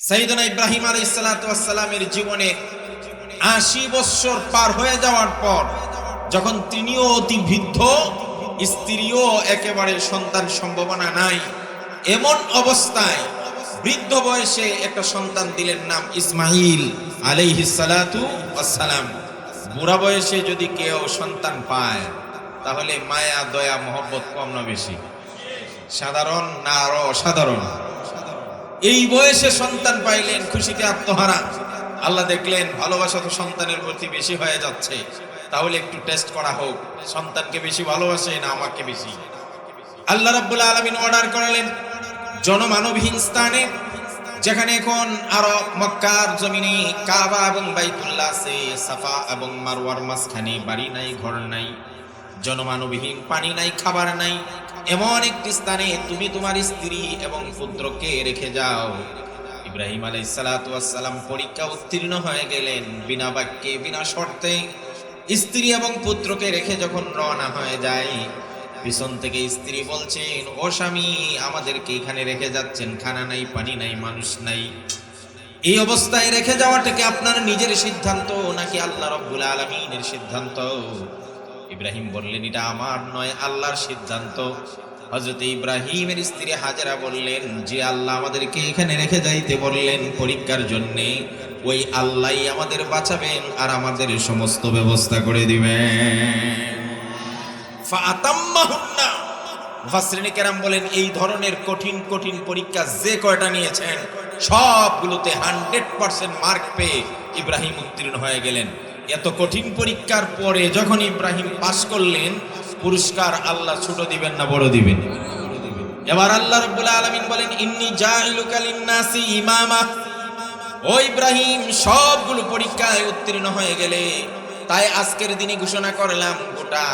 সাইদনা ইব্রাহিম আলী সালাতামের জীবনে আশি বৎসর পার হয়ে যাওয়ার পর যখন তিনিও অতি বৃদ্ধ স্ত্রীও একেবারে সন্তান সম্ভাবনা নাই, এমন অবস্থায় বৃদ্ধ বয়সে একটা সন্তান দিলেন নাম ইসমাইল আলাইহি সালাতু আসসালাম বুড়া বয়সে যদি কেউ সন্তান পায়, তাহলে মায়া, দয়া, মহব্বত কম না বেশি। সাধারণ না আরও অসাধারণ। এই বয়সে সন্তান পাইলেন খুশিতে আত্মহারা। আল্লাহ দেখলেন, ভালোবাসা তো সন্তানের প্রতি বেশি হয়ে যাচ্ছে। তাহলে একটু টেস্ট করা হোক। সন্তানকে বেশি ভালোবাসে না আমাকে বেশি? আল্লাহ রাব্বুল আলামিন অর্ডার করালেন জনমানবহীন স্থানে, যেখানে এখন আরও মক্কার জমিনে কাবা এবং বাইতুল্লাহ আছে, সাফা এবং মারওয়ার মাঝখানে, বাড়ি নাই, ঘর নাই। জনমানবহীন, পানি নাই, খাবার নাই, এমন একটি স্থানে তুমি তোমার স্ত্রী এবং পুত্রকে রেখে যাও। ইব্রাহিম আলাই সালাম পরীক্ষা উত্তীর্ণ হয়ে গেলেন, বিনা বাক্যে, বিনা শর্তে। স্ত্রী এবং পুত্রকে রেখে যখন রওনা হয়ে যায়, পিছন থেকে স্ত্রী বলছেন, ও স্বামী, আমাদেরকে এখানে রেখে যাচ্ছেন, খানা নাই, পানি নাই, মানুষ নাই। এই অবস্থায় রেখে যাওয়াটাকে আপনার নিজের সিদ্ধান্ত নাকি আল্লাহ রব্বুল আলমিনের সিদ্ধান্ত? ইব্রাহিম বললেন, এটা আমার নয়, আল্লাহর সিদ্ধান্ত। হজরত ইব্রাহিমের স্ত্রী হাজারা বললেন, যে আল্লাহ আমাদেরকে এখানে রেখে যাইতে বললেন পরীক্ষার জন্যে, ওই আল্লাহ আমাদের বাঁচাবেন আর আমাদের সমস্ত ব্যবস্থা করে দিবেন। ফাতাম্মাহুন্না মুফাসসিরিনে কেরাম বলেন, এই ধরনের কঠিন কঠিন পরীক্ষা যে কয়টা নিয়েছেন, সবগুলোতে হান্ড্রেড পার্সেন্ট মার্ক পেয়ে ইব্রাহিম উত্তীর্ণ হয়ে গেলেন। এত কঠিন পরীক্ষার পরে যখন ইব্রাহিম পাশ করলেন, পুরস্কার আল্লাহ ছোট দিবেন না বড় দিবেন? এবার আল্লাহ রাব্বুল আলামিন বলেন, ইন্নি জাইলুকা লিন্নাসি ইমামা। ও ইব্রাহিম, সবগুলো পরীক্ষায় উত্তীর্ণ হয়ে গেলে, তাই আজকের দিনে ঘোষণা করলাম, গোটা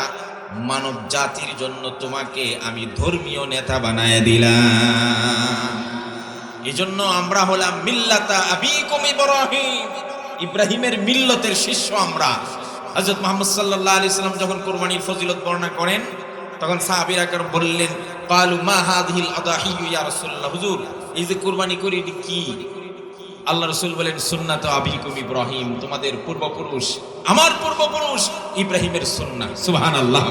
মানব জাতির জন্য তোমাকে আমি ধর্মীয় নেতা বানায় দিলাম। এজন্য আমরা হলাম মিল্লাতা আবিকুম ইব্রাহিম। ইব্রাহিমের মিল্লতের শিষ্য আমরা। হযরত মুহাম্মদ সাল্লাল্লাহু আলাইহি সাল্লাম যখন কুরবানির ফজিলত বর্ণনা করেন, তখন সাহাবীরা বললেন, কালু মা হাদিহিল আদাহি ইয়া রাসূলুল্লাহ? হুজুর, এই যে কুরবানি করি কি? আল্লাহ রসুল বলেন, সুন্নাত আবিকুম ইব্রাহিম, তোমাদের পূর্বপুরুষ, আমার পূর্বপুরুষ ইব্রাহিমের সুন্না সুবহান আল্লাহ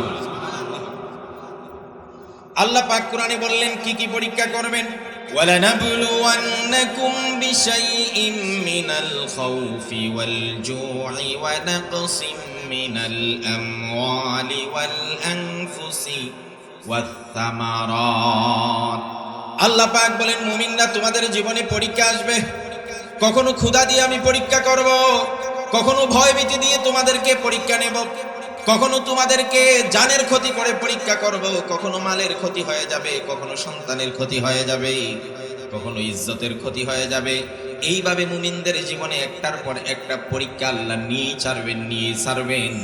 আল্লাহ পাক কোরআনে বললেন, কি কি পরীক্ষা করবেন? ولنبلونكم بشيء من الخوف والجوع ونقص من الأموال والأنفس والثمرات আল্লাহ পাক বলেন মুমিনরা তোমাদের জীবনে পরীক্ষা আসবে কখনো ক্ষুধা দিয়ে আমি পরীক্ষা করব কখনো ভয়ভীতি দিয়ে তোমাদেরকে পরীক্ষা নেব কখনো তোমাদেরকে জানের ক্ষতি করে পরীক্ষা করব, কখনো মালের ক্ষতি হয়ে যাবে, কখনো সন্তানের ক্ষতি হয়ে যাবে, কখনো ইজ্জতের ক্ষতি হয়ে যাবে। এইভাবে মুমিনদের জীবনে একটার পর একটা পরীক্ষা আল্লাহ নিয়েই ছাড়বেন নিয়েই ছাড়বেন।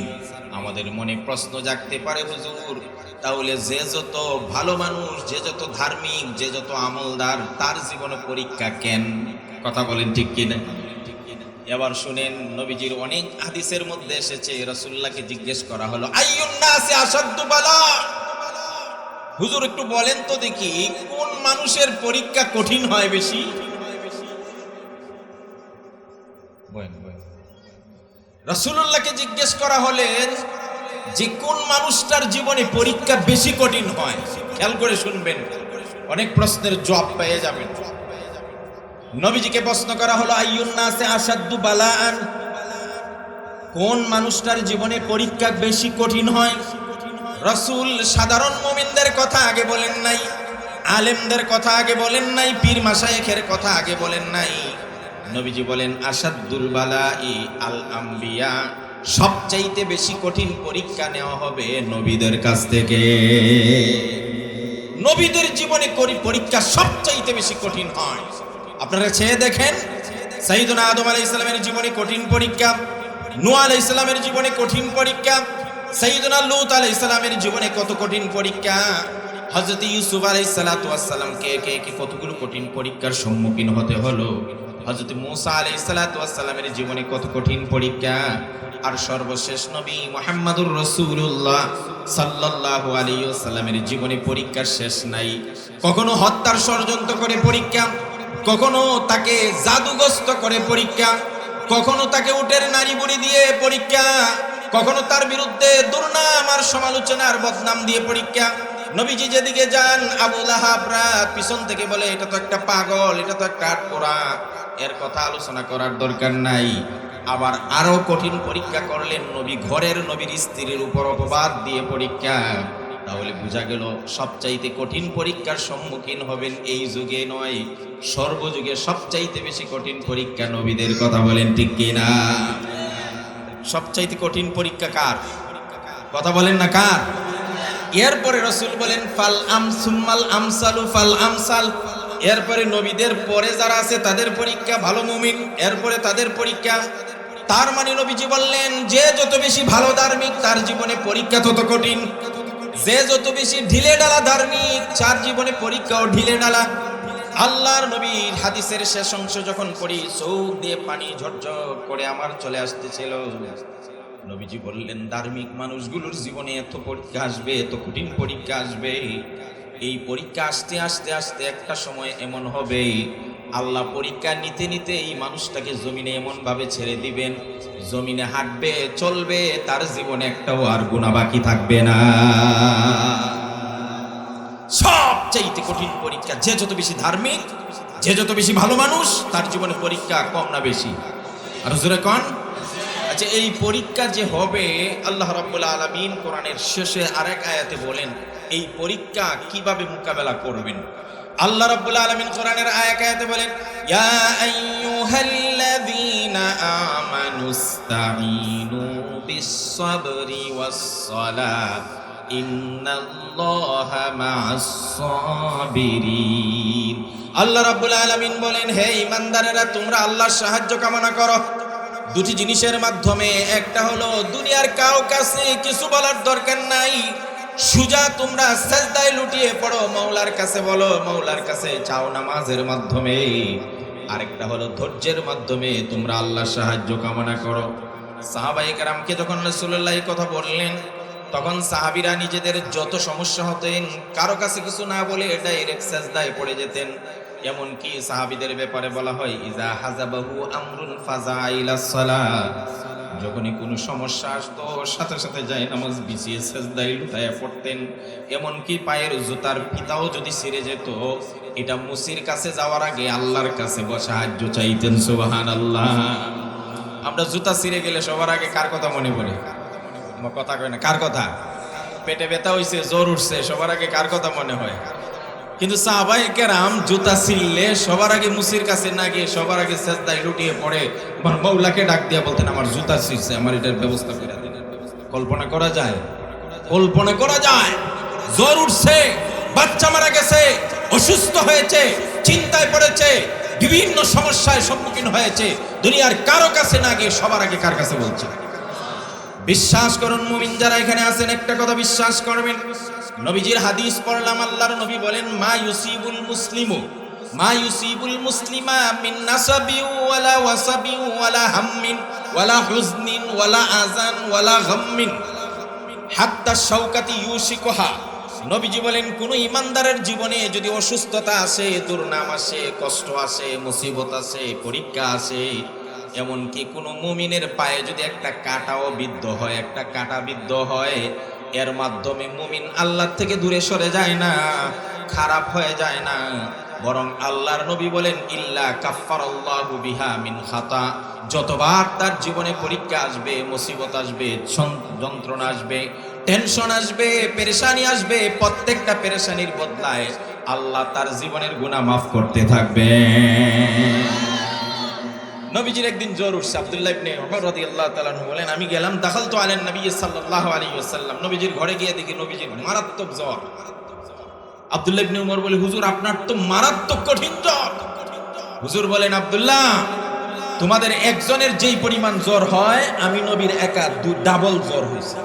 আমাদের মনে প্রশ্ন জাগতে পারে, হুজুর, তাহলে যে যত ভালো মানুষ, যে যত ধার্মিক, যে যত আমলদার, তার জীবনে পরীক্ষা কেন? কথা বলেন ঠিক কিনা? এবার শুনেন, নবীজির অনেক হাদিসের মধ্যে এসেছে রসুল্লাহকে জিজ্ঞেস করা হলো হুজুর একটু বলেন তো দেখি, কোন মানুষের পরীক্ষা কঠিন হয় বেশি। রসুল্লাহকে জিজ্ঞেস করা হলেন যে কোন মানুষটার জীবনে পরীক্ষা বেশি কঠিন হয়? খেয়াল করে শুনবেন, অনেক প্রশ্নের জবাব পেয়ে যাবেন। নবীজিকে প্রশ্ন করা হলো আইয়ুন্নাসে আসাদ্দু বালাআন? কোন মানুষটার জীবনে পরীক্ষা বেশি কঠিন হয়? রসুল সাধারণ মুমিনদের কথা আগে বলেন নাই, আলেমদের কথা আগে বলেন নাই, পীর মাসায়েখের কথা আগে বলেন নাই। নবীজি বলেন আসাদুল বালাই আল আম্বিয়া। সবচাইতে বেশি কঠিন পরীক্ষা নেওয়া হবে নবীদের কাছ থেকে। নবীদের জীবনে করি, পরীক্ষা সবচাইতে বেশি কঠিন হয়। আপনারা চেয়ে দেখেন, সাইদুনা আদম আলাই ইসলামের জীবনে কঠিন পরীক্ষা, নূহ আলাই ইসলামের জীবনে কঠিন পরীক্ষা, সাইদুনা লুত আলাই ইসলামের জীবনে কত কঠিন পরীক্ষা? হজরত ইউসুফ আলাই সালাতামকে একে একে কতগুলো কঠিন পরীক্ষার সম্মুখীন হতে হলো? হজরত মুসা আলাই সালাতামের জীবনে কত কঠিন পরীক্ষা? আর সর্বশেষ নবী মোহাম্মদুর রসুল্লাহ সাল্লাল্লাহু আলাইহি সাল্লামের জীবনে পরীক্ষার শেষ নাই। কখনো হত্যার ষড়যন্ত্র করে পরীক্ষা কখনো তাকে জাদুগ্রস্ত করে পরীক্ষা, কখনো তাকে উটের নারী বুড়ি দিয়ে পরীক্ষা, কখনো তার বিরুদ্ধে দুর্নাম আর সমালোচনার বদনাম দিয়ে পরীক্ষা। নবীজি যেদিকে যান, আবু লাহাবরা পিছন থেকে বলে, এটা তো একটা পাগল, এটা তো একটা আটপোড়া। এর কথা আলোচনা করার দরকার নাই। আবার আরও কঠিন পরীক্ষা করলেন নবী, ঘরের নবীর স্ত্রীর উপর অপবাদ দিয়ে পরীক্ষা। তাহলে বোঝা গেল সবচাইতে কঠিন পরীক্ষার সম্মুখীন হবেন এই যুগে নয়। সর্বযুগে সবচাইতে বেশি কঠিন পরীক্ষা নবীদের কথা বলেন, ঠিক কিনা সবচাইতে কঠিন পরীক্ষা কার? কথা বলেন না কার? এরপরে রসুল বলেন, ফাল আম সুম্মাল আমসালু, ফাল আমসাল। এরপরে নবীদের পরে যারা আছে, তাদের পরীক্ষা ভালো মুমিন। এরপরে তাদের পরীক্ষা, তার মানে নবীজি বললেন, যে যত বেশি ভালো ধার্মিক, তার জীবনে পরীক্ষা তত কঠিন। যে যত বেশি ঢিলে ডালা ধার্মিক, চার জীবনে পরীক্ষাও ঢিলে ডালা আল্লাহর নবীর হাদিসের শেষ অংশ যখন পড়ি, চোখ দিয়ে পানি ঝরঝর করে আমার চলে আসতেছিল। নবীজি বললেন, ধার্মিক মানুষগুলোর জীবনে এত পরীক্ষা আসবে, এত কঠিন পরীক্ষা আসবে। এই পরীক্ষা আসতে আসতে আসতে একটা সময় এমন হবে আল্লাহ পরীক্ষা নিতে নিতে এই মানুষটাকে জমিনে এমন ভাবে ছেড়ে দিবেন, জমিনে হাঁটবে, চলবে, তার জীবনে একটাও আর গুণা বাকি থাকবে না। সবচাইতে কঠিন পরীক্ষা, যে যত বেশি ধার্মিক, যে যত বেশি ভালো মানুষ, তার জীবনে পরীক্ষা কম না বেশি। আর জোরে কন। আচ্ছা এই পরীক্ষা যে হবে, আল্লাহ রাব্বুল আলামিন কোরআনের শেষে আরেক আয়াতে বলেন, এই পরীক্ষা কীভাবে মোকাবেলা করবেন? আল্লাহ রাব্বুল আলামিন কোরআনের আয়াত বলেন, ইয়া আইয়ুহাল্লাযীনা আমানুস্তাঈনু বিস-সাবরি ওয়াস-সালাহ ইন্নাল্লাহা মা'আস-সাবিরিন। আল্লাহ রাব্বুল আলামিন বলেন, হে ঈমানদারেরা, তোমরা আল্লাহর সাহায্য কামনা করো। দুটি জিনিসের মাধ্যমে, একটা হলো দুনিয়ার কাউ কাছে কিছু বলার দরকার নাই। সুজা, তোমরা সাজদায় লুটিয়ে পড়ো। মাওলার কাছে বলো, মাওলার কাছে চাও নামাজের মাধ্যমে। আরেকটা হলো ধৈর্যের মাধ্যমে তোমরা আল্লাহর সাহায্য কামনা করো। সাহাবাই কারামকে যখন রাসূলুল্লাহ এই কথা বললেন, তখন সাহাবিরা নিজেদের যত সমস্যা হতেন, কারও কাছে কিছু না বলে ডাইরেক্ট সাজদায় পড়ে যেতেন। এমনকি সাহাবিদের ব্যাপারে বলা হয় ইজা হাজাবাহু আমরুন ফাজা ইলা সালাত। যখনই কোনো সমস্যা আসতো, সাথে সাথে যায় নামাজ বিছিয়ে সেজদায় লুটায় পড়তেন। এমনকি পায়ের জুতার ফিতাও যদি ছিঁড়ে যেত, এটা মুসির কাছে যাওয়ার আগে আল্লাহর কাছে বসে সাহায্য চাইতেন সুবাহান আল্লাহ আমরা জুতা ছিঁড়ে গেলে সবার আগে কার কথা মনে পড়ে? কথা কয় না, কার কথা? পেটে ব্যথা হইছে, জ্বর উঠছে, সবার আগে কার কথা মনে হয়? কিন্তু সাহাবাই কেরাম জুতা ছিললে সবার আগে মুসির কাছে না গিয়ে সবার আগে সেজদায় লুটিয়ে পড়ে। আমার মৌলাকে ডাক দিয়া বলতেন, আমার জুতা ছিঁড়ছে, আমার এটার ব্যবস্থা করে কল্পনা করা যায়? কল্পনা করা যায়? জ্বর উঠছে, বাচ্চা মারা গেছে, অসুস্থ হয়েছে, চিন্তায় পড়েছে, বিভিন্ন সমস্যায় সম্মুখীন হয়েছে। দুনিয়ার কারও কাছে না গিয়ে সবার আগে কার কাছে বলছে? বিশ্বাস করুন, মুমিন যারা এখানে আছেন, একটা কথা বিশ্বাস করবেন। নবীজির হাদিস পড়লাম, আল্লাহর নবী বলেন, মা ইউসিবুল মুসলিমু, মা ইউসিবুল মুসলিমা মিন নাসাবি ওয়ালা ওয়াসাবি ওয়ালা হাম্মিন, ওয়ালা হুজনিন, ওয়ালা আজান ওয়ালা গাম্মিন হাত্তা শৌকাতি ইউসিকুহা নবীজি বলেন, কোন ইমানদারের জীবনে যদি অসুস্থতা আসে, দুর্নাম আসে, কষ্ট আসে, মুসিবত আসে, পরীক্ষা আসে, এমনকি কোনো মুমিনের পায়ে যদি একটা কাটাও বিদ্ধ হয়, একটা কাটা বিদ্ধ হয় এর মাধ্যমে মুমিন আল্লাহ থেকে দূরে সরে যায় না, খারাপ হয়ে যায় না। বরং আল্লাহর নবী বলেন, ইল্লা কাফারাল্লাহু বিহা মিন খাতা। যতবার তার জীবনে পরীক্ষা আসবে, মুসিবত আসবে যন্ত্রণা আসবে, টেনশন আসবে, পেরেশানি আসবে, প্রত্যেকটা পেরেশানির বদলায় আল্লাহ তার জীবনের গুণা মাফ করতে থাকবে নবীজির একদিন জ্বর উঠছে, আব্দুল্লাহ ইবনে ওমর রাদিয়াল্লাহু তাআলা বলেন, আমি গেলাম দাখাল তো আলেন নবী সাল্লাল্লাহু আলাইহি ওয়াসাল্লাম। নবীজির ঘরে গিয়ে দেখি নবীজির মারাত্মক জ্বর। আব্দুল্লাহ ইবনে ওমর বলে, হুজুর, আপনার তো মারাত্মক কঠিন জ্বর। হুজুর বলেন, আব্দুল্লাহ, তোমাদের একজনের যেই পরিমাণ জ্বর হয়, আমি নবীর একা ডাবল জ্বর হয়েছে।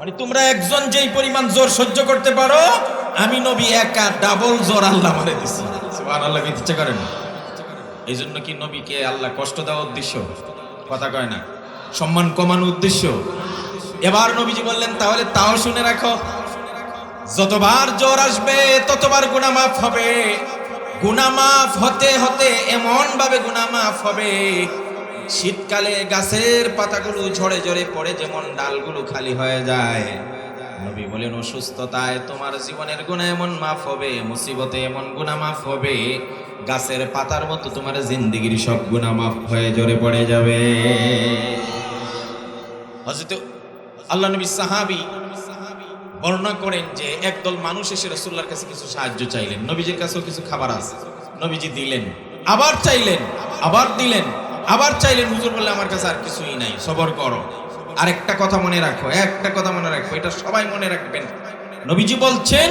মানে তোমরা একজন যেই পরিমাণ জ্বর সহ্য করতে পারো, আমি নবী একা ডাবল জ্বর আল্লাহ মারে দিছি। সুবহানাল্লাহ ইচ্ছে করেন? এই জন্য কি নবীকে আল্লাহ কষ্ট দেওয়ার উদ্দেশ্য? কথা কয় না। সম্মান কমানোর উদ্দেশ্য? এবার নবীজি বললেন, তাহলে তাও শুনে রাখো। যতবার জ্বর আসবে, ততবার গুণা মাফ হবে। গুনামাফ হতে হতে এমন ভাবে গুনামাফ হবে। শীতকালে গাছের পাতাগুলো ঝরে ঝরে পড়ে যেমন ডালগুলো খালি হয়ে যায়। নবী বলেন, অসুস্থতায় তোমার জীবনের গুণা এমন মাফ হবে, মুসিবতে এমন গুণা মাফ হবে। গাছের পাতার মতো তোমার জিন্দিগির সব গুণা মাফ হয়ে ঝরে পড়ে যাবে। হযরত আল্লাহ নবী সাহাবী বর্ণনা করেন যে একদল মানুষ এসে রসুল্লার কাছে কিছু সাহায্য চাইলেন। নবীজির কাছেও কিছু খাবার আছে। নবীজি দিলেন, আবার চাইলেন, আবার দিলেন, আবার চাইলেন। হুজুর বললে, আমার কাছে আর কিছুই নাই, সবর করো। আর একটা কথা মনে রাখো, একটা কথা মনে রাখো, এটা সবাই মনে রাখবেন। নবীজি বলছেন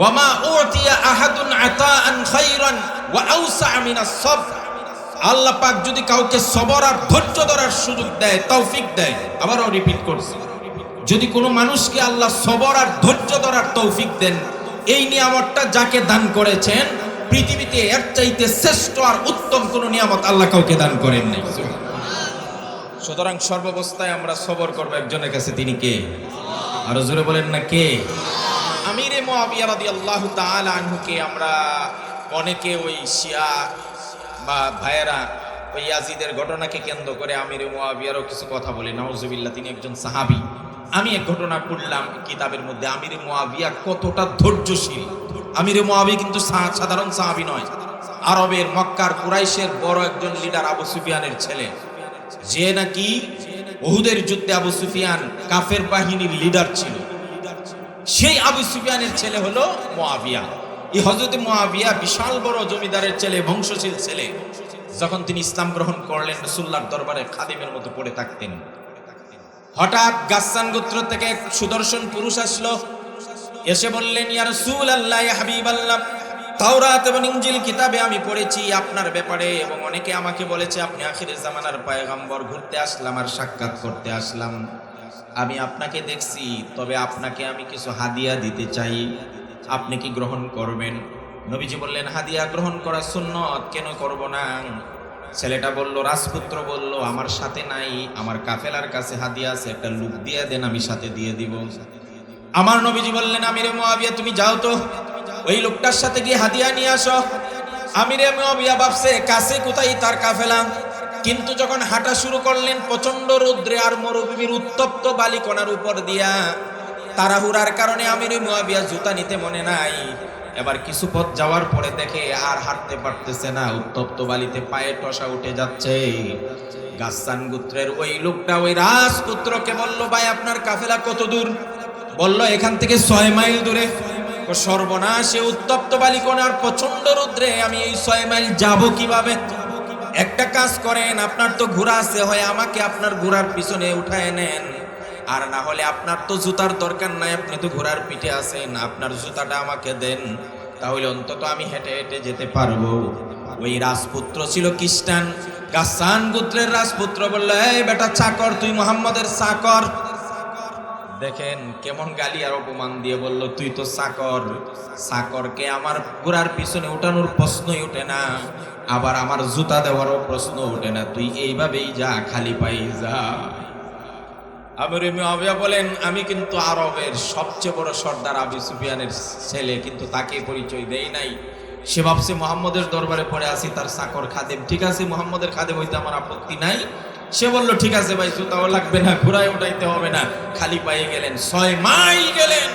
ওয়ামা উতিয়া আহাদুন আতাআন খায়রান ওয়া আওসা মিনাস সবর। আল্লাহ পাক যদি কাউকে সবর আর ধৈর্য ধরার সুযোগ দেয়, তৌফিক দেয়, আবারও রিপিট করছি। যদি কোনো মানুষকে আল্লাহ সবর আর ধৈর্য ধরার তৌফিক দেন, এই নিয়ামতটা যাকে দান করেছেন, পৃথিবীতে এর চাইতে শ্রেষ্ঠ আর উত্তম কোনো নিয়ামত আল্লাহ কাউকে দান করেন নাই। সুতরাং সর্বাবস্থায় আমরা সবর করব একজনের কাছে, তিনি কে? আরও জোরে বলেন না, কে? আমিরে মুয়াবিয়া রাদিয়াল্লাহু তাআলা আনহুকে আমরা অনেকে ওই শিয়া বা ভাইয়েরা ওই ইয়াজিদের ঘটনাকে কেন্দ্র করে আমিরে মুয়াবিয়ারও কিছু কথা বলে। নাউজুবিল্লাহ, তিনি একজন সাহাবি। আমি এক ঘটনা পড়লাম কিতাবের মধ্যে, আমিরে মুয়াবিয়া কতটা ধৈর্যশীল। আমিরে মুয়াবি কিন্তু সাধারণ সাহাবি নয়। আরবের মক্কার কুরাইশের বড় একজন লিডার আবু সুফিয়ানের ছেলে। যে নাকি বহুদের যুদ্ধে আবু সুফিয়ান কাফের বাহিনীর লিডার ছিল। সেই আবু সুফিয়ানের ছেলে হলো মোয়াবিয়া এই হজরত মোয়াবিয়া বিশাল বড় জমিদারের ছেলে, বংশশীল ছেলে। যখন তিনি ইসলাম গ্রহণ করলেন রসুল্লার দরবারে খাদিমের মতো পড়ে থাকতেন। হঠাৎ গাসান গোত্র থেকে এক সুদর্শন পুরুষ আসলো। এসে বললেন, ইয়া রাসূল আল্লাহ হাবিব আল্লাহ তাওরাত এবং ইনজিল কিতাবে আমি পড়েছি আপনার ব্যাপারে এবং অনেকে আমাকে বলেছে, আপনি আখিরের জামানার পয়গম্বর, ঘুরতে আসলাম আর সাক্ষাৎ করতে আসলাম। আমি আপনাকে দেখছি, তবে আপনাকে আমি কিছু হাদিয়া দিতে চাই। আপনি কি গ্রহণ করবেন? নবীজি বললেন, হাদিয়া গ্রহণ করা সুন্নত, কেন করব না? ছেলেটা বলল, রাজপুত্র বলল, আমার সাথে নাই, আমার কাফেলার কাছে হাদিয়া আছে, একটা লুক দিয়ে দেন, আমি সাথে দিয়ে দিব। আমার নবীজি বললেন, আমিরে মুয়াবিয়া, তুমি যাও তো। ওই লোকটার সাথে গিয়ে হাদিয়া নিয়ে আসো। আমিরে মুয়াবিয়া ভাবছে, কাছে কোথায় তার কাফেলা? কিন্তু যখন হাঁটা শুরু করলেন প্রচণ্ড রৌদ্রে আর মরুভূমির উত্তপ্ত বালিকণার উপর দিয়া, তাড়াহুড়ার কারণে আমিরে মুয়াবিয়া জুতা নিতে মনে নাই। এবার কিছু পথ যাওয়ার পরে দেখে আর হাঁটতে পারতেছে না, উত্তপ্ত বালিতে পায়ে টসা উঠে যাচ্ছে। গাছসান গোত্রের ওই লোকটা, ওই রাজপুত্রকে বলল, ভাই, আপনার কাফেলা কত দূর? বলল, এখান থেকে ছয় মাইল দূরে। সর্বনাশে উত্তপ্ত বালিকোনার প্রচণ্ড রুদ্রে আমি এই ছয় মাইল যাব কীভাবে? একটা কাজ করেন, আপনার তো ঘোড়া আছে, হয় আমাকে আপনার ঘোড়ার পিছনে উঠায় নেন। আর না হলে আপনার তো জুতার দরকার নাই, আপনি তো ঘোড়ার পিঠে আছেন, আপনার জুতাটা আমাকে দেন। তাহলে অন্তত আমি হেঁটে হেঁটে যেতে পারব। ওই রাজপুত্র ছিল খ্রিস্টান। গাসান গোত্রের রাজপুত্র বলল, এই বেটা চাকর, তুই মোহাম্মদের চাকর। দেখেন কেমন গালি আর অপমান দিয়ে বলল, তুই তো চাকর, চাকরকে আমার ঘোড়ার পিছনে উঠানোর প্রশ্নই ওঠে না, আবার আমার জুতা দেওয়ারও প্রশ্ন ওঠে না, তুই এইভাবেই যা, খালি পাই যা। আমির মুয়াবিয়া বলেন, আমি কিন্তু আরবের সবচেয়ে বড় সর্দার আবু সুফিয়ানের ছেলে, কিন্তু তাকে পরিচয় দেই নাই। সে ভাবছে, মোহাম্মদের দরবারে পড়ে আছি, তার চাকর খাদেম। ঠিক আছে, মোহাম্মদের খাদেম হইতে আমার আপত্তি নাই। সে বলল, ঠিক আছে ভাই, জুতাও লাগবে না, ঘোড়ায় উঠাইতে হবে না। খালি পায়ে গেলেন, ছয় মাইল গেলেন।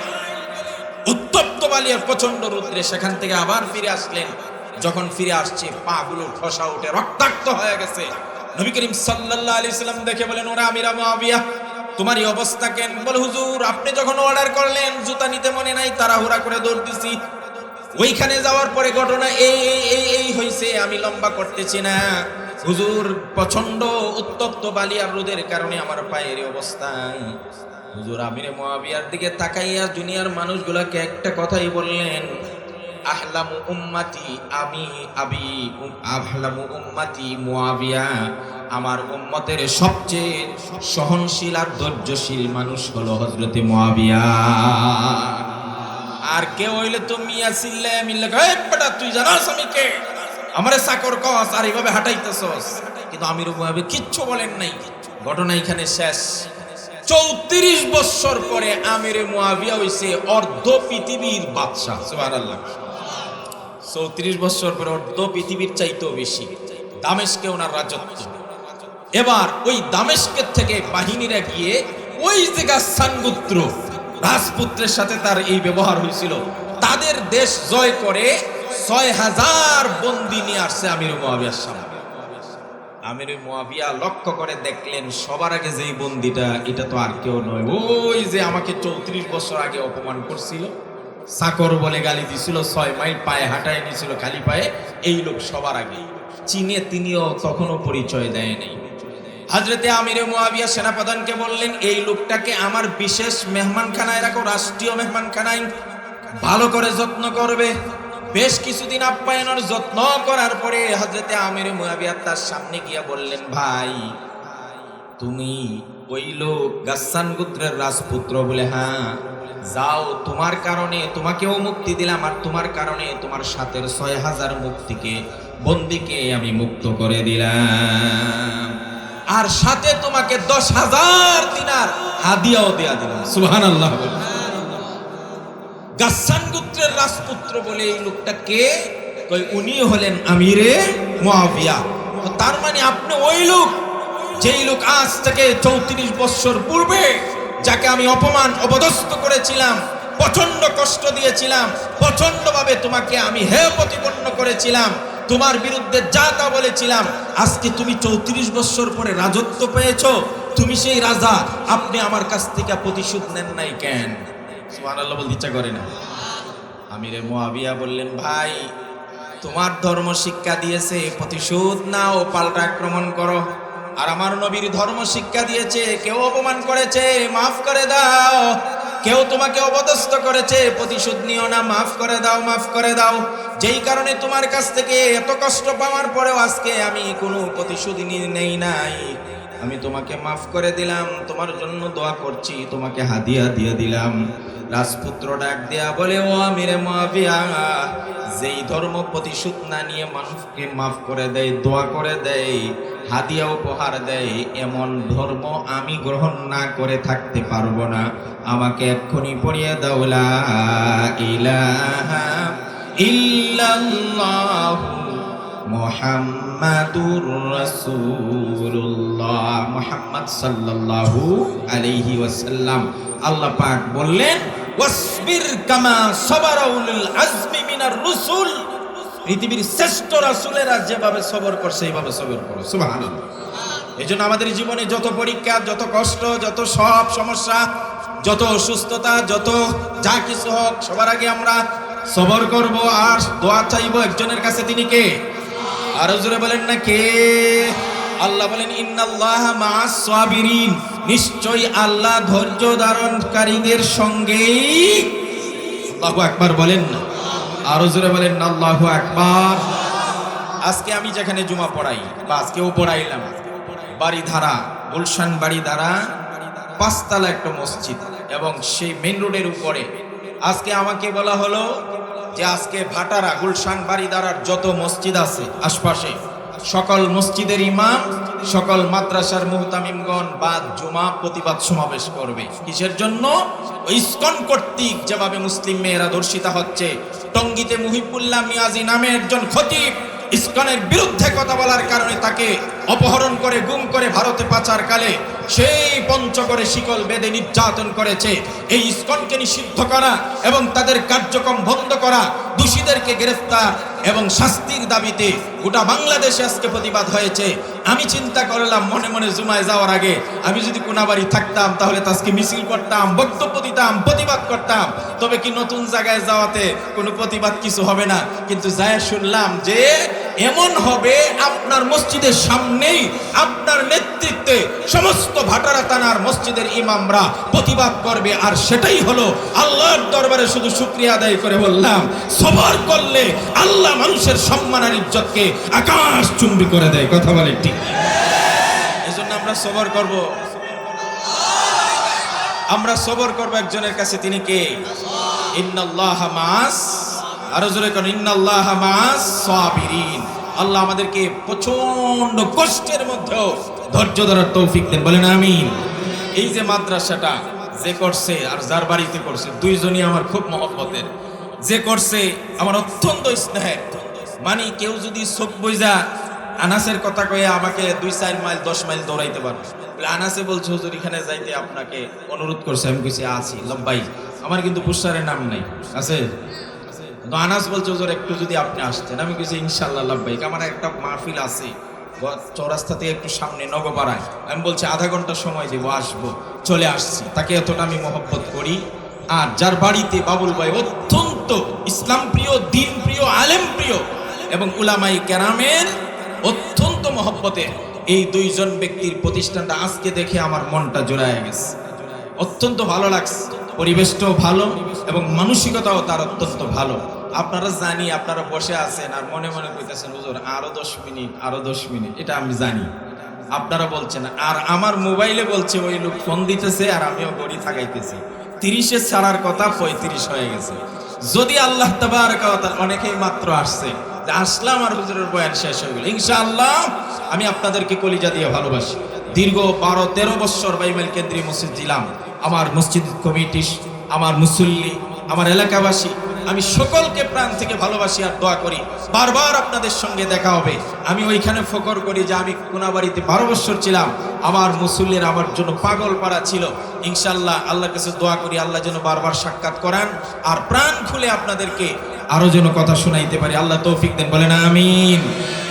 উত্তপ্ত বালিয়ার প্রচণ্ড রুদ্রে সেখান থেকে আবার ফিরে আসলেন। যখন ফিরে আসছে পা গুলো ঠসা উঠে রক্তাক্ত হয়ে গেছে। নবী করিম সাল্লাল্লাহু আলাইহি সাল্লাম দেখে বলেন, ওরা আমিরা মুয়াবিয়া তোমার এই অবস্থা কেন? বলে, হুজুর, আপনি যখন অর্ডার করলেন, জুতা নিতে মনে নাই, তাড়াহুড়া করে দৌড় দিছি। ওইখানে যাওয়ার পরে ঘটনা এই এই এই হইছে, আমি লম্বা করতেছি না। হুজুর প্রচণ্ড উত্তপ্ত বালি আর রোদের কারণে আমার পায়ের অবস্থা। হুজুর আমিরে মুয়াবিয়ার দিকে তাকাইয়া দুনিয়ার মানুষগুলাকে একটা কথাই বললেন আহলামু উম্মাতি আমি আবি আহলামু উম্মাতি মুয়াবিয়া। আমার উম্মতের সবচেয়ে সহনশীল আর ধৈর্যশীল মানুষ হলো হজরতে মুয়াবিয়া। আর কেউ হইলে তো মিয়া চিল্লে মিল্লে কয়, "এই বেটা তুই জানাস আমি কে? আমারে চাকর কস, আর এইভাবে হাঁটাইতেছস। কিন্তু আমির মুয়াবিয়া কিচ্ছু বলেন নাই। ঘটনা এখানে শেষ। চৌত্রিশ বছর পরে আমির মুয়াবিয়া হইছে অর্ধ পৃথিবীর বাদশাহ। সুবহানাল্লাহ। চৌত্রিশ বছর পরে অর্ধ পৃথিবীর চাইতেও বেশি। দামেশকে ওনার রাজত্ব। এবার ওই দামেশকের থেকে বাহিনীরা গিয়ে ওই যে গাছানগুত্র রাজপুত্রের সাথে তার এই ব্যবহার হয়েছিল তাদের দেশ জয় করে ছয় হাজার বন্দি নিয়ে আসছে আমির মহাবিয়ার সামনে। আমির মোয়াবিয়া লক্ষ্য করে দেখলেন সবার আগে যেই বন্দিটা, এটা তো আর কেউ নয়। ওই যে আমাকে চৌত্রিশ বছর আগে অপমান করছিল, সাকর বলে গালি দিছিল, ছয় মাইল পায়ে হাঁটায় নিয়েছিল খালি পায়ে। এই লোক সবার আগে। চীনে তিনিও তখনও পরিচয় দেয়নি হাজরতে আমিরে মুয়াবিয়া সেনাপ্রধানকে বললেন, এই লোকটাকে আমার বিশেষ মেহমানখানায় রাখো, রাষ্ট্রীয় মেহমানখানায়। ভালো করে যত্ন করবে বেশ কিছুদিন আপ্যায়নের যত্ন করার পরে হজরতে আমিরে মুয়াবিয়া তার সামনে গিয়া বললেন, ভাই, তুমি ওই লোক গাসান গোত্রের রাজপুত্র বলে হ্যাঁ যাও তোমার কারণে, তোমাকেও মুক্তি দিলাম আর তোমার কারণে তোমার সাথের ছয় হাজার মুক্তিকে, বন্দিকে আমি মুক্ত করে দিলাম। আর সাথে তোমাকে দশ হাজার দিনার হাদিয়াও দেয়া দিলাম। সুহান আল্লাহ গাসান গোত্রের রাজপুত্র বলে এই লোকটা কে? কই উনি হলেন আমিরে মহাবিয়া তার মানে আপনি ওই লোক, যেই লোক আজ থেকে চৌত্রিশ বছর পূর্বে যাকে আমি অপমান, অপদস্থ করেছিলাম প্রচণ্ড কষ্ট দিয়েছিলাম প্রচণ্ড ভাবে তোমাকে আমি হে প্রতিপন্ন করেছিলাম, তোমার বিরুদ্ধে যা তা বলেছিলাম, আজকে তুমি চৌত্রিশ বছর পরে রাজত্ব পেয়েছ, তুমি সেই রাজা, আপনি আমার কাছ থেকে প্রতিশোধ নেন নাই কেন? সুবহানাল্লাহ বলতে ইচ্ছা করে না। আমিরে মোয়াবিয়া বললেন, ভাই, তোমার ধর্ম শিক্ষা দিয়েছে, প্রতিশোধ নাও, পাল্টা আক্রমণ করো। আর আমার নবীর ধর্ম শিক্ষা দিয়েছে, কেউ অপমান করেছে, মাফ করে দাও। কেউ তোমাকে অপদস্থ করেছে, প্রতিশোধ নিও না, মাফ করে দাও, মাফ করে দাও। যেই কারণে তোমার কাছ থেকে এত কষ্ট পাওয়ার পরেও আজকে আমি কোনো প্রতিশোধ নি- নেই নাই। আমি তোমাকে মাফ করে দিলাম, তোমার জন্য দোয়া করছি, তোমাকে হাদিয়া দিয়ে দিলাম। রাজপুত্র ডাক দেয়া বলে, ও আমিরে মুয়াবিয়া যেই ধর্ম প্রতিশোধ না নিয়ে মানুষকে মাফ করে দেয়, দোয়া করে দেয়, হাদিয়া উপহার দেয়, এমন ধর্ম আমি গ্রহণ না করে থাকতে পারব না। আমাকে এক্ষুনি পড়িয়ে দাও, লা ইলাহা ইল্লাল্লাহু। মোহাম্মদুর রাসূলুল্লাহ মোহাম্মদ সাল্লাল্লাহু আলাইহি ওয়াসাল্লাম। আল্লাহ পাক বললেন, ওয়াসবির কামা সাবারা আজমি মিনার রুসুল। পৃথিবীর শ্রেষ্ঠ রাসূলেরা যেভাবে সবর করছে, এইভাবে সবর করো। সুবহানাল্লাহ। এই জন্য আমাদের জীবনে যত পরীক্ষা, যত কষ্ট, যত সব সমস্যা, যত অসুস্থতা, যত যা কিছু হোক, সবার আগে আমরা সবর করব আর দোয়া চাইব একজনের কাছে তিনি কে? আরও জোরে বলেন না কে? আল্লাহ বলেন, ইন্নাল্লাহ মাআস সাবিরিন। নিশ্চয়ই আল্লাহ ধৈর্য ধারণকারীদের সঙ্গেই আল্লাহু আকবার বলেন না। আরও জোরে বলেন না আল্লাহু আকবার। আজকে আমি যেখানে জুমা পড়াই, বা আজকেও পড়াইলাম, বাড়ি ধারা, গুলশান বাড়ি ধারা, পাঁচতলা একটা মসজিদ, এবং সেই মেন রোডের উপরে আজকে আমাকে বলা হলো যে আজকে ভাটারা, গুলশান বাড়ি ধারার যত মসজিদ আছে আশপাশে, সকল মসজিদের ইমাম, সকল মাদ্রাসার মুহতামিমগণ বাদ জুমা প্রতিবাদ সমাবেশ করবে। কিসের জন্য? ইস্কন কর্তৃক যেভাবে মুসলিম মেয়েরা দর্শিতা হচ্ছে, টঙ্গিতে মুহিবুল্লাহ মিয়াজি নামে একজন খতিব ইস্কনের বিরুদ্ধে কথা বলার কারণে তাকে অপহরণ করে, গুম করে ভারতে পাচার কালে সেই পঞ্চগড়ে শিকল বেঁধে নির্যাতন করেছে। এই ইস্কনকে নিষিদ্ধ করা এবং তাদের কার্যক্রম বন্ধ করা দোষীদেরকে গ্রেফতার এবং শাস্তির দাবিতে গোটা বাংলাদেশে আজকে প্রতিবাদ হয়েছে। আমি চিন্তা করলাম, মনে মনে জুমায় যাওয়ার আগে আমি যদি কোনাবাড়ি থাকতাম, তাহলে তো আজকে মিছিল করতাম, বক্তব্য দিতাম, প্রতিবাদ করতাম। তবে কি নতুন জায়গায় যাওয়াতে কোনো প্রতিবাদ কিছু হবে না। কিন্তু যায় শুনলাম যে এমন হবে, আপনার মসজিদের সামনেই আপনার নেতৃত্বে সমস্ত ভাটারা থানার মসজিদের ইমামরা প্রতিবাদ করবে। আর সেটাই হলো আল্লাহর দরবারে শুধু শুক্রিয়া আদায় করে বললাম, সবার করলে আল্লাহ মানুষের সম্মান আর ইজ্জতকে আকাশ চুম্বি করে দেয়। কথা বলে ঠিক। এই জন্য আমরা সবর করব। আমরা সবর করব একজনের কাছে, তিনি কে? ইন্নাল্লাহ মাস আরও জোরে কোন ইন্নাল্লাহ মাস সাবিরিন। আল্লাহ আমাদেরকে প্রচণ্ড কষ্টের মধ্যেও ধৈর্য ধরার তৌফিক দেন। বলেন, আমিন। এই যে মাদ্রাসাটা যে করছে আর যার বাড়িতে করছে, দুইজনই আমার খুব মহব্বতের। যে করছে আমার অত্যন্ত স্নেহের। মানে কেউ যদি চোখ বইজা আনাসের কথা কয়ে আমাকে দুই, চার মাইল, দশ মাইল দৌড়াইতে পারবে আনাসে বলছে, হুজুর, এখানে যাইতে আপনাকে অনুরোধ করছে। আমি কিছু আছি, লম্বাই। আমার কিন্তু পুষ্টারের নাম নাই। আছে? তো আনাস বলছে, হুজুর, একটু যদি আপনি আসতেন। আমি কিছু ইনশাল্লাহ লব্বাইক আমার একটা মাহফিল আছে চৌরাস্তা থেকে একটু সামনে নগপাড়ায় আমি বলছি, আধা ঘণ্টা সময় দেবো, আসব, চলে আসছি। তাকে এতটা আমি মহব্বত করি। আর যার বাড়িতে বাবুল ভাই অত্যন্ত ইসলাম প্রিয়, দিন প্রিয়, আলেম প্রিয়, এবং উলামাই কেরামের অত্যন্ত মহব্বতের এই দুইজন ব্যক্তির প্রতিষ্ঠানটা আজকে দেখে আমার মনটা জোড়ায় গেছে। অত্যন্ত ভালো লাগছে। পরিবেশটাও ভালো এবং মানসিকতাও তার অত্যন্ত ভালো। আপনারা জানি, আপনারা বসে আছেন আর মনে মনে কইতেছেন, হুজুর, আরও দশ মিনিট, আরও দশ মিনিট। এটা আমি জানি। আপনারা বলছেন, আর আমার মোবাইলে বলছে ওই লোক ফোন দিতেছে আর আমিও গড়ি থাকাইতেছি। তিরিশে ছাড়ার কথা পঁয়ত্রিশ হয়ে গেছে। যদি আল্লাহ তাবার অনেকেই মাত্র আসছে। আসলাম আর হুজুরের বয়ান শেষ হয়ে গেল। ইনশাআল্লাহ আমি আপনাদেরকে কলিজা দিয়ে ভালোবাসি। দীর্ঘ বারো, তেরো বছর বাইবেল কেন্দ্রীয় মসজিদ দিলাম। আমার মসজিদ কমিটি, আমার মুসল্লি, আমার এলাকাবাসী, আমি সকলকে প্রাণ থেকে ভালোবাসি আর দোয়া করি। বারবার আপনাদের সঙ্গে দেখা হবে। আমি ওইখানে ফকর করি যে আমি কোনাবাড়িতে বারো বছর ছিলাম। আমার মুসল্লির আমার জন্য পাগল পাড়া ছিল। ইনশাল্লাহ আল্লাহর কাছে দোয়া করি, আল্লাহ যেন বারবার সাক্ষাৎ করান আর প্রাণ খুলে আপনাদেরকে আরও যেন কথা শোনাইতে পারি। আল্লাহ তৌফিক দেন, বলেন আমিন।